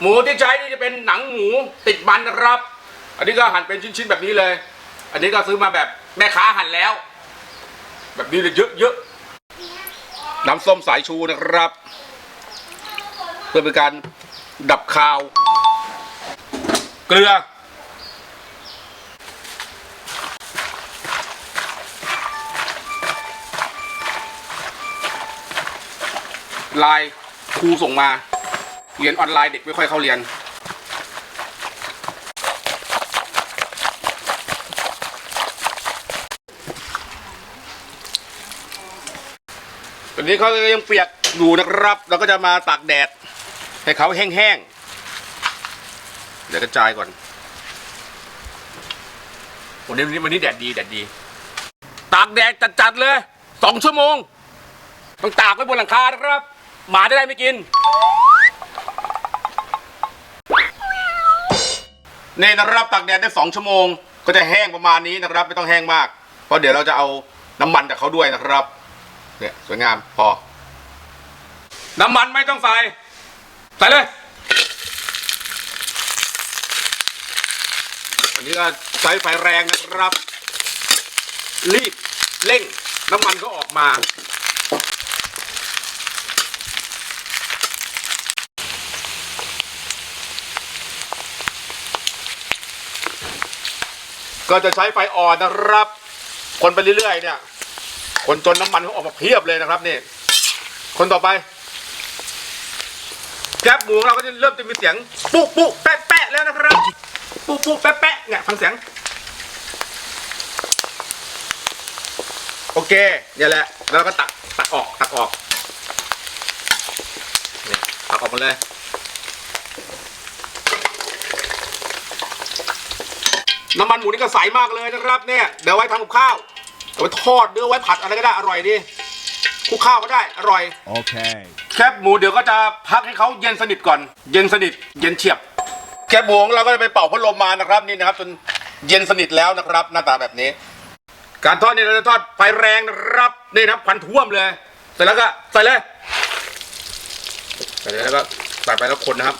หมูที่ใช้นี่จะเป็นหนังหมูติดมันนะครับ อันนี้ก็หั่นเป็นชิ้นๆแบบนี้เลย อันนี้ก็ซื้อมาแบบแม่ค้าหั่นแล้ว แบบนี้เลยเยอะๆน้ำส้มสายชูนะครับ เพื่อเป็นการดับคาว เกลือลน์ครูส่งมา เรียนออนไลน์เด็กไม่ค่อยเข้าเรียน ตอนนี้เขายังเปียกอยู่นะครับ เราก็จะมาตากแดด ให้เขาแห้งๆ เดี๋ยวกระจายก่อนวันนี้วันนี้แดดดีแดดดี ตากแดดจัดๆเลยสองชั่วโมง ต้องตากไว้บนหลังคานะครับ หมาจะได้ไม่กิน นี่นะครับตากแดดได้สองชั่วโมง ก็จะแห้งประมาณนี้นะครับ ไม่ต้องแห้งมาก เพราะเดี๋ยวเราจะเอาน้ำมันจากเขาด้วยนะครับเนี่ยสวยงามพอ น้ำมันไม่ต้องใส่ใส่เลยอันนี้ก็ใช้ไฟแรงนะครับ รีบเร่งน้ำมันก็ออกมา ก็จะใช้ไฟอ่อนนะครับ คนไปเรื่อยๆเนี่ย คนจนน้ำมันเขาออกมาเพียบเลยนะครับนี่ คนต่อไป แก๊บหมูของเราก็จะเริ่มจะมีเสียงปุ๊ปุ๊แปะแปะแล้วนะครับปุ๊ปุ๊แปะแปะเนี่ยฟังเสียง โอเคเนี่ยแหละแล้วก็ตักตักออกตักออกนี่ตักออกหมดเลย น้ำมันหมูนี่ก็ใสมากเลยนะครับเนี่ยเดี๋ยวไว้ทำกับข้าวเอาไว้ทอดหรือไว้ผัดอะไรก็ได้อร่อยดีคลุกข้าวก็ได้อร่อย Okay. แคบหมูเดี๋ยวก็จะพักให้เขาเย็นสนิทก่อน เย็นสนิท เย็นเฉียบ แคบหมูของเราก็จะไปเป่าพัดลมมานะครับนี่นะครับ จนเย็นสนิทแล้วนะครับ หน้าตาแบบนี้ การทอดนี่เราจะทอดไฟแรงนะครับนี่นะครับควันท่วมเลยเสร็จแล้วก็ใส่เลยใส่เลยแล้วก็ใส่ไปแล้วคนนะครับ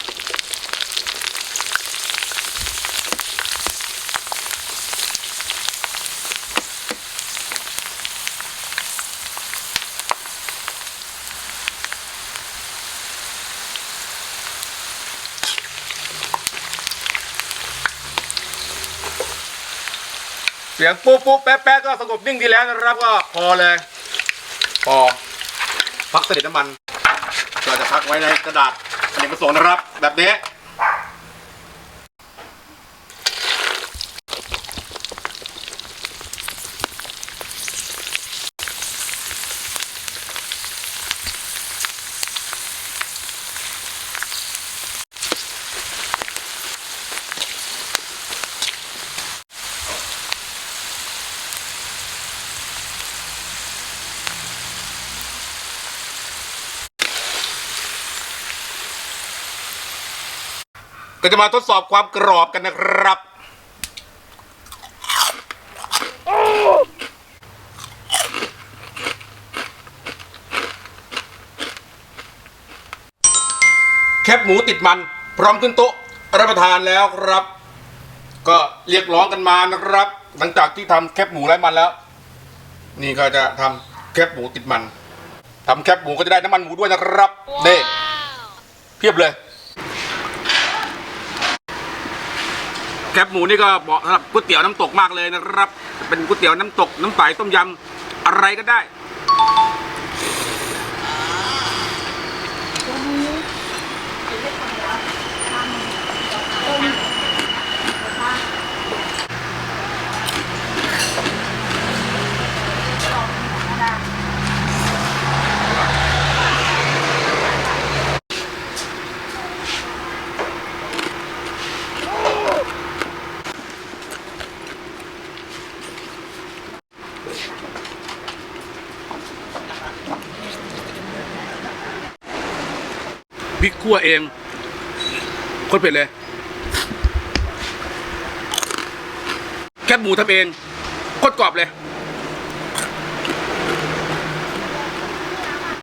สียงปุ๊บปุ๊บแป๊ะแป๊ะก็สงบนิ่งดีแล้วนะครับก็พอเลย พอ พักเสด็จน้ำมัน เราจะพักไว้ในกระดาษอเนกประสงค์นะครับ แบบนี้ ก็จะมาทดสอบความกรอบกันนะครับ แคบหมูติดมัน พร้อมขึ้นโต๊ะรับประทานแล้วครับ ก็เรียกร้องกันมานะครับ หลังจากที่ทำแคบหมูไร้มันแล้ว นี่ก็จะทำแคบหมูติดมันทำแคบหมูก็จะได้น้ำมันหมูด้วยนะครับเด้เพียบเลย แคบหมูนี่ก็เหมาะสำหรับก๋วยเตี๋ยวน้ำตกมากเลยนะครับ เป็นก๋วยเตี๋ยวน้ำตกน้ำใสต้มยำอะไรก็ได้ พริกคั่วเองโคตรเผ็ดเลย แคบหมูทำเองโคตรกรอบเลย